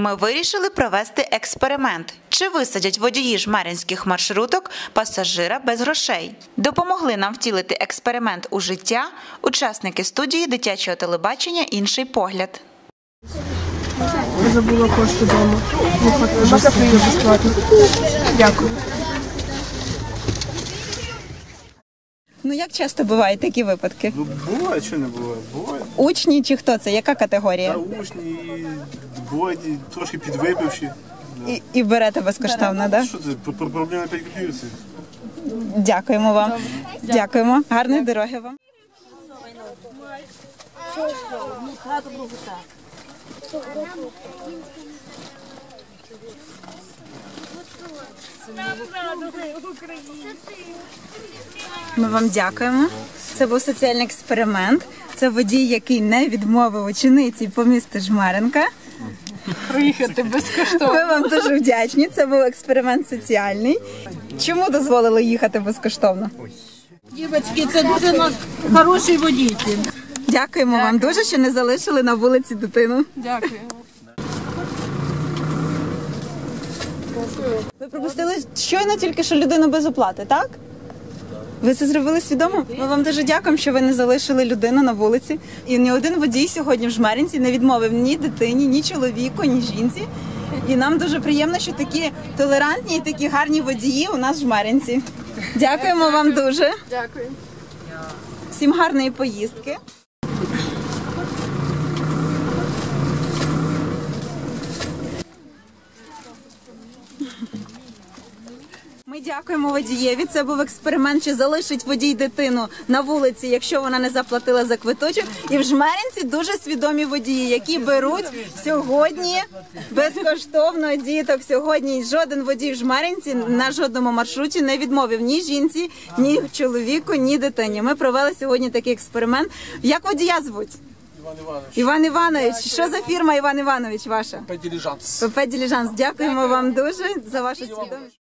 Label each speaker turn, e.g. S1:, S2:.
S1: Ми вирішили провести експеримент. Чи висадять водії жмеринських маршруток пасажира без грошей? Допомогли нам втілити експеримент у життя учасники студії дитячого телебачення Інший погляд.
S2: Забула кошти вдома. Можна безплатно. Дякую.
S3: Ну як часто бувають такі випадки?
S4: Ну, буває, що не буває. Буває.
S3: Учні чи хто це? Яка категорія?
S4: Та учні і бувають і трошки підвипивші.
S3: І, і берете безкоштовно, так? Да?
S4: Що це? Про- про- Проблема 5 копійок це.
S3: Дякуємо вам. Дякуємо. Гарної дороги вам. Ми вам дякуємо. Це був соціальний експеримент. Це водій, який не відмовив учениці по місту Жмеренка.
S2: Приїхати безкоштовно.
S3: Ми вам дуже вдячні. Це був експеримент соціальний. Чому дозволили їхати безкоштовно?
S5: Дівчатки, це дуже наш хороший водитель.
S3: Дякуємо вам дуже, що не залишили на вулиці дитину.
S2: Дякую.
S3: Ви пропустили щойно тільки що людину без оплати, так? Ви це зробили свідомо? Ми вам дуже дякуємо, що ви не залишили людину на вулиці. І ні один водій сьогодні в Жмеринці не відмовив ні дитині, ні чоловіку, ні жінці. І нам дуже приємно, що такі толерантні і такі гарні водії у нас в Жмеринці. Дякуємо вам дуже.
S2: Дякую.
S3: Всім гарної поїздки. Ми дякуємо водієві. Це був експеримент, чи залишить водій дитину на вулиці, якщо вона не заплатила за квиточок. І в жмеринці дуже свідомі водії, які беруть сьогодні безкоштовно діток. Сьогодні жоден водій в жмеринці на жодному маршруті не відмовив ні жінці, ні чоловіку, ні дитині. Ми провели сьогодні такий експеримент. Як водія звуть?
S6: Іван Іванович,
S3: Іван Іванович, що за фірма Іван Іванович ваша?
S6: диліжанс.
S3: ПП Діліжанс. Дякуємо вам дуже за вашу свідомість.